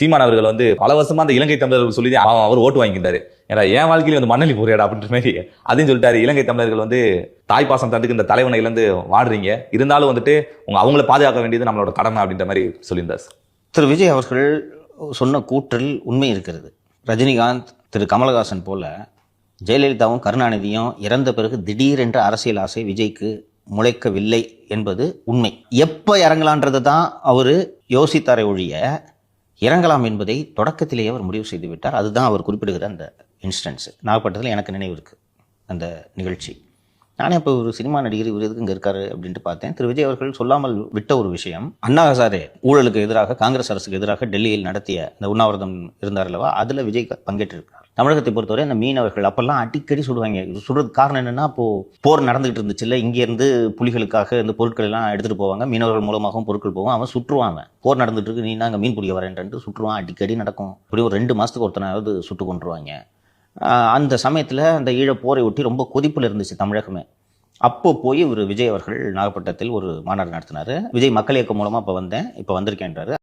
சீமான் அவர்கள் வந்து பல வருஷமா அந்த இலங்கை தமிழர்கள் சொல்லி அவன் அவர் ஓட்டு வாங்கிக்கிட்டாரு. ஏன்னா என் வாழ்க்கையில வந்து மண்ணலி போறியாடா அப்படின்ற மாதிரி அதையும் சொல்லிட்டாரு. இலங்கை தமிழர்கள் வந்து தாய்ப்பாசம் தந்துக்கு இந்த தலைவனை இழந்து வாடுறீங்க. இருந்தாலும் வந்துட்டு உங்க அவங்கள பாதுகாக்க வேண்டியது நம்மளோட கடமை அப்படின்ற மாதிரி சொல்லியிருந்தார் திரு. விஜய் அவர்கள் சொன்ன கூற்றில் உண்மை இருக்கிறது. ரஜினிகாந்த் திரு. கமலஹாசன் போல ஜெயலலிதாவும் கருணாநிதியும் இறந்த பிறகு திடீரென்ற அரசியல் ஆசை விஜய்க்கு முளைக்கவில்லை என்பது உண்மை. எப்போ இறங்கலான்றது தான் அவர் யோசித்தாரை ஒழிய இறங்கலாம் என்பதை தொடக்கத்திலேயே அவர் முடிவு செய்து விட்டார் அதுதான் அவர் குறிப்பிடுகிற அந்த இன்ஸ்டன்ஸ் நாகப்பட்டினத்தில் எனக்கு நினைவு இருக்குது அந்த நிகழ்ச்சி. நானே இப்போ ஒரு சினிமா நடிகர் இவர் எதுக்கு இங்கே இருக்காரு அப்படின்ட்டு பார்த்தேன். திரு விஜய் அவர்கள் சொல்லாமல் விட்ட ஒரு விஷயம் அண்ணா ஹசாரே ஊழலுக்கு எதிராக காங்கிரஸ் அரசுக்கு எதிராக டெல்லியில் நடத்திய அந்த உண்ணாவிரதம் இருந்தார் அல்லவா? அதில் விஜய் க- பங்கேற்றிருக்கிறார். தமிழகத்தை பொறுத்தவரை அந்த மீனவர்கள் அப்பெல்லாம் அடிக்கடி சுடுவாங்க சுடுறது சுடுறதுக்கு காரணம் என்னென்னா இப்போது போர் நடந்துகிட்டு இருந்துச்சுல்ல இங்கேருந்து புலிகளுக்காக இந்த பொருட்கள் எல்லாம் எடுத்துகிட்டு போவாங்க. மீனவர்கள் மூலமாகவும் பொருட்கள் போகும். அவன் சுற்றுவான் அவன். போர் நடந்துட்டு இருக்கு நீ நாங்கள் மீன் பிடிக்க வரேன்ட்டு சுற்றுவான். அடிக்கடி நடக்கும். இப்படி ஒரு ரெண்டு மாதத்துக்கு ஒருத்தனாவது சுட்டு கொண்டுருவாங்க அந்த சமயத்தில் அந்த ஈழப் போரை ஒட்டி ரொம்ப கொதிப்பில் இருந்துச்சு தமிழகமே. அப்போ போய் ஒரு விஜய் அவர்கள் நாகப்பட்டினத்தில் ஒரு மாநாடு நடத்தினார். விஜய் மக்கள் இயக்கம் மூலமாக இப்போ வந்தேன். இப்போ வந்திருக்கேன்றாரு.